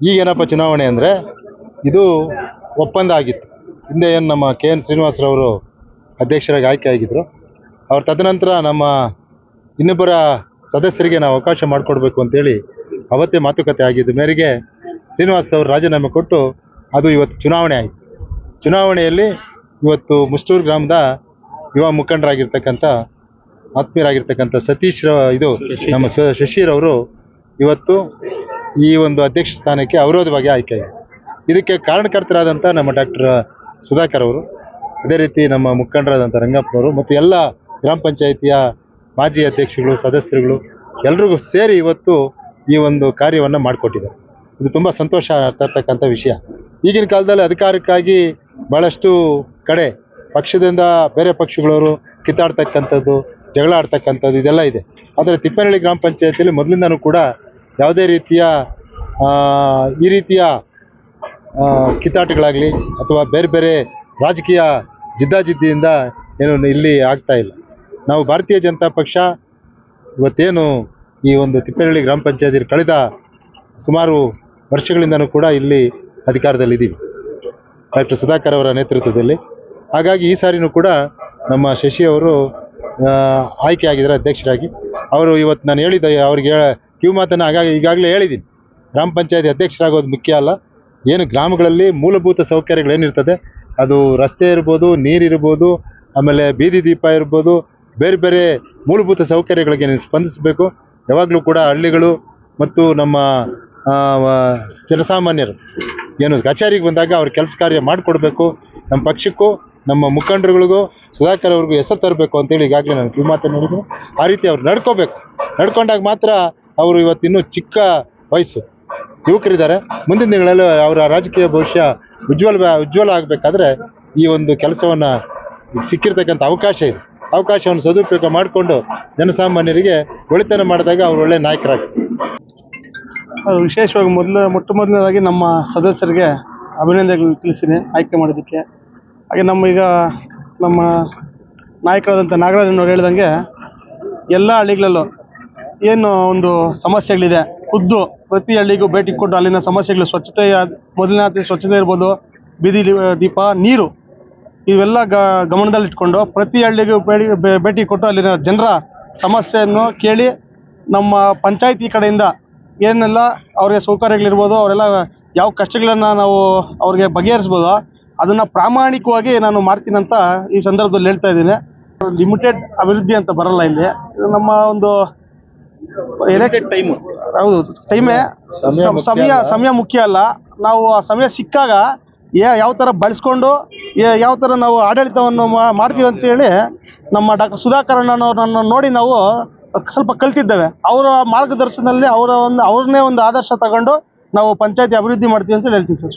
ಈಗೇನಪ್ಪ ಚುನಾವಣೆ ಅಂದರೆ ಇದು ಒಪ್ಪಂದ ಆಗಿತ್ತು ಹಿಂದೆ ಏನು ನಮ್ಮ ಕೆ ಎನ್ ಶ್ರೀನಿವಾಸರವರು ಅಧ್ಯಕ್ಷರಾಗಿ ಆಯ್ಕೆ ಆಗಿದ್ದರು ಅವ್ರ ತದನಂತರ ನಮ್ಮ ಇನ್ನೊಬ್ಬರ ಸದಸ್ಯರಿಗೆ ನಾವು ಅವಕಾಶ ಮಾಡಿಕೊಡ್ಬೇಕು ಅಂತೇಳಿ ಅವತ್ತೇ ಮಾತುಕತೆ ಆಗಿದ್ದ, ಮೇರೆಗೆ ಶ್ರೀನಿವಾಸ್ ಅವರು ರಾಜೀನಾಮೆ ಕೊಟ್ಟು ಅದು ಇವತ್ತು ಚುನಾವಣೆ ಆಯಿತು. ಚುನಾವಣೆಯಲ್ಲಿ ಇವತ್ತು ಮುಷ್ಟೂರು ಗ್ರಾಮದ ಯುವ ಮುಖಂಡರಾಗಿರ್ತಕ್ಕಂಥ, ಆತ್ಮೀಯರಾಗಿರ್ತಕ್ಕಂಥ ಸತೀಶ್ ಇದು ನಮ್ಮ ಶಶಿರವರು ಇವತ್ತು ಈ ಒಂದು ಅಧ್ಯಕ್ಷ ಸ್ಥಾನಕ್ಕೆ ಅವಿರೋಧವಾಗಿ ಆಯ್ಕೆ ಇದಕ್ಕೆ ಕಾರಣಕರ್ತರಾದಂಥ ನಮ್ಮ ಡಾಕ್ಟರ್ ಸುಧಾಕರ್ ಅವರು, ಅದೇ ರೀತಿ ನಮ್ಮ ಮುಖಂಡರಾದಂಥ ರಂಗಪ್ಪನವರು ಮತ್ತು ಎಲ್ಲ ಗ್ರಾಮ ಪಂಚಾಯಿತಿಯ ಮಾಜಿ ಅಧ್ಯಕ್ಷಗಳು ಸದಸ್ಯರುಗಳು ಎಲ್ರಿಗೂ ಸೇರಿ ಇವತ್ತು ಈ ಒಂದು ಕಾರ್ಯವನ್ನು ಮಾಡಿಕೊಟ್ಟಿದ್ದಾರೆ. ಇದು ತುಂಬ ಸಂತೋಷ ತರ್ತಕ್ಕಂಥ ವಿಷಯ. ಈಗಿನ ಕಾಲದಲ್ಲಿ ಅಧಿಕಾರಕ್ಕಾಗಿ ಭಾಳಷ್ಟು ಕಡೆ ಪಕ್ಷದಿಂದ ಬೇರೆ ಪಕ್ಷಗಳವರು ಕಿತ್ತಾಡ್ತಕ್ಕಂಥದ್ದು ಜಗಳ ಆಡ್ತಕ್ಕಂಥದ್ದು ಇದೆಲ್ಲ ಇದೆ. ಆದರೆ ತಿಪ್ಪನಹಳ್ಳಿ ಗ್ರಾಮ ಪಂಚಾಯತಿಯಲ್ಲಿ ಮೊದಲಿಂದನೂ ಕೂಡ ಯಾವುದೇ ರೀತಿಯ ಈ ರೀತಿಯ ಕಿತ್ತಾಟಗಳಾಗಲಿ ಅಥವಾ ಬೇರೆ ಬೇರೆ ರಾಜಕೀಯ ಜಿದ್ದಾಜಿದ್ದಿಯಿಂದ ಏನು ಇಲ್ಲಿ ಆಗ್ತಾ ಇಲ್ಲ. ನಾವು ಭಾರತೀಯ ಜನತಾ ಪಕ್ಷ ಇವತ್ತೇನು ಈ ಒಂದು ತಿಪ್ಪೇನಹಳ್ಳಿ ಗ್ರಾಮ ಪಂಚಾಯತಿ ಕಳೆದ ಸುಮಾರು ವರ್ಷಗಳಿಂದನೂ ಕೂಡ ಇಲ್ಲಿ ಅಧಿಕಾರದಲ್ಲಿದ್ದೀವಿ. ಡಾಕ್ಟರ್ ಸುಧಾಕರ್ ಅವರ ನೇತೃತ್ವದಲ್ಲಿ. ಹಾಗಾಗಿ ಈ ಸಾರಿನೂ ಕೂಡ ನಮ್ಮ ಶಶಿಯವರು ಆಯ್ಕೆ ಆಗಿದ್ದಾರೆ, ಅಧ್ಯಕ್ಷರಾಗಿ. ಅವರು ಇವತ್ತು ನಾನು ಹೇಳಿದ, ಅವ್ರಿಗೆ ಕಿವು ಮಾತನ್ನು ಆಗಾಗ ಈಗಾಗಲೇ ಹೇಳಿದ್ದೀನಿ. ಗ್ರಾಮ ಪಂಚಾಯತಿ ಅಧ್ಯಕ್ಷರಾಗೋದು ಮುಖ್ಯ ಅಲ್ಲ. ಏನು ಗ್ರಾಮಗಳಲ್ಲಿ ಮೂಲಭೂತ ಸೌಕರ್ಯಗಳೇನಿರ್ತದೆ, ಅದು ರಸ್ತೆ ಇರ್ಬೋದು ನೀರಿರ್ಬೋದು ಆಮೇಲೆ ಬೀದಿ ದೀಪ ಇರ್ಬೋದು, ಬೇರೆ ಬೇರೆ ಮೂಲಭೂತ ಸೌಕರ್ಯಗಳಿಗೆ ಸ್ಪಂದಿಸಬೇಕು. ಯಾವಾಗಲೂ ಕೂಡ ಹಳ್ಳಿಗಳು ಮತ್ತು ನಮ್ಮ ಜನಸಾಮಾನ್ಯರು ಏನು ಕಚೇರಿಗೆ ಬಂದಾಗ ಅವ್ರ ಕೆಲಸ ಕಾರ್ಯ ಮಾಡಿಕೊಡ್ಬೇಕು. ನಮ್ಮ ಪಕ್ಷಕ್ಕೂ, ನಮ್ಮ ಮುಖಂಡರುಗಳಿಗೂ, ಸುಧಾಕರ್ ಅವ್ರಿಗೂ ಹೆಸರು ತರಬೇಕು ಅಂತೇಳಿ ಈಗಾಗಲೇ ನಾನು ಕಿವಿಮಾತನ್ನು ಹೇಳಿದ್ದೀನಿ. ಆ ರೀತಿ ಅವ್ರು ನಡ್ಕೋಬೇಕು. ನಡ್ಕೊಂಡಾಗ ಮಾತ್ರ ಅವರು ಇವತ್ತಿನ್ನೂ ಚಿಕ್ಕ ವಯಸ್ಸು. ಯುವಕರಿದ್ದಾರೆ. ಮುಂದಿನ ದಿನಗಳಲ್ಲಿ ಅವರ ರಾಜಕೀಯ ಭವಿಷ್ಯ ಉಜ್ವಲ ಉಜ್ವಲ ಆಗಬೇಕಾದ್ರೆ ಈ ಒಂದು ಕೆಲಸವನ್ನು ಸಿಕ್ಕಿರ್ತಕ್ಕಂಥ ಅವಕಾಶ ಇದೆ. ಅವಕಾಶವನ್ನು ಸದುಪಯೋಗ ಮಾಡಿಕೊಂಡು ಜನಸಾಮಾನ್ಯರಿಗೆ ಒಳಿತನ ಮಾಡಿದಾಗ ಅವರು ಒಳ್ಳೆ ನಾಯಕರಾಗ್ತಾರೆ. ವಿಶೇಷವಾಗಿ ಮೊದಲ ಮೊಟ್ಟ ಮೊದಲನೇದಾಗಿ ನಮ್ಮ ಸದಸ್ಯರಿಗೆ ಅಭಿನಂದನೆಗಳು ತಿಳಿಸಿದೆ ಆಯ್ಕೆ ಮಾಡೋದಕ್ಕೆ ಹಾಗೆ ನಮ್ಮ ಈಗ ನಮ್ಮ ನಾಯಕರಾದಂಥ ನಾಗರಾಜನವ್ರು ಹೇಳಿದಂಗೆ ಎಲ್ಲ ಹಳ್ಳಿಗಳಲ್ಲೂ ಏನು ಒಂದು ಸಮಸ್ಯೆಗಳಿದೆ ಖುದ್ದು ಪ್ರತಿ ಹಳ್ಳಿಗೂ ಭೇಟಿ ಕೊಟ್ಟು ಅಲ್ಲಿನ ಸಮಸ್ಯೆಗಳು ಸ್ವಚ್ಛತೆಯ ಮೊದಲನೇ ಸ್ವಚ್ಛತೆ ಇರ್ಬೋದು, ಬೀದಿ ದೀಪ, ನೀರು, ಇವೆಲ್ಲ ಗಮನದಲ್ಲಿಟ್ಕೊಂಡು ಪ್ರತಿ ಹಳ್ಳಿಗೂ ಭೇಟಿ ಕೊಟ್ಟು ಅಲ್ಲಿನ ಜನರ ಸಮಸ್ಯೆಯನ್ನು ಕೇಳಿ ನಮ್ಮ ಪಂಚಾಯತಿ ಕಡೆಯಿಂದ ಏನೆಲ್ಲ ಅವ್ರಿಗೆ ಸೌಕರ್ಯಗಳಿರ್ಬೋದು, ಅವರೆಲ್ಲ ಯಾವ ಕಷ್ಟಗಳನ್ನು ನಾವು ಅವ್ರಿಗೆ ಬಗೆಹರಿಸ್ಬೋದು ಅದನ್ನು ಪ್ರಾಮಾಣಿಕವಾಗಿ ನಾನು ಮಾಡ್ತೀನಿ ಅಂತ ಈ ಸಂದರ್ಭದಲ್ಲಿ ಹೇಳ್ತಾ ಇದ್ದೀನಿ. ಲಿಮಿಟೆಡ್ ಅಭಿವೃದ್ಧಿ ಅಂತ ಬರಲ್ಲ ಇಲ್ಲಿ. ನಮ್ಮ ಒಂದು ಎಲೆಕ್ಟೆಡ್ ಟೈಮ್ ಹೌದು ಟೈಮೇ ಸಮಯ ಸಮಯ ಮುಖ್ಯ ಅಲ್ಲ. ನಾವು ಆ ಸಮಯ ಸಿಕ್ಕಾಗ ಯಾವ ಥರ ಬಳಸ್ಕೊಂಡು ಯಾವ ಥರ ನಾವು ಆಡಳಿತವನ್ನು ಮಾಡ್ತೀವಿ ಅಂತೇಳಿ ನಮ್ಮ ಡಾಕ್ಟರ್ ಸುಧಾಕರ್ ಅಣ್ಣನವ್ರನ್ನ ನೋಡಿ ನಾವು ಸ್ವಲ್ಪ ಕಲ್ತಿದ್ದೇವೆ. ಅವರ ಮಾರ್ಗದರ್ಶನದಲ್ಲಿ ಅವರ ಒಂದು ಅವ್ರನ್ನೇ ಒಂದು ಆದರ್ಶ ತಗೊಂಡು ನಾವು ಪಂಚಾಯತಿ ಅಭಿವೃದ್ಧಿ ಮಾಡ್ತೀವಿ ಅಂತ ಹೇಳ್ತೀವಿ ಸರ್.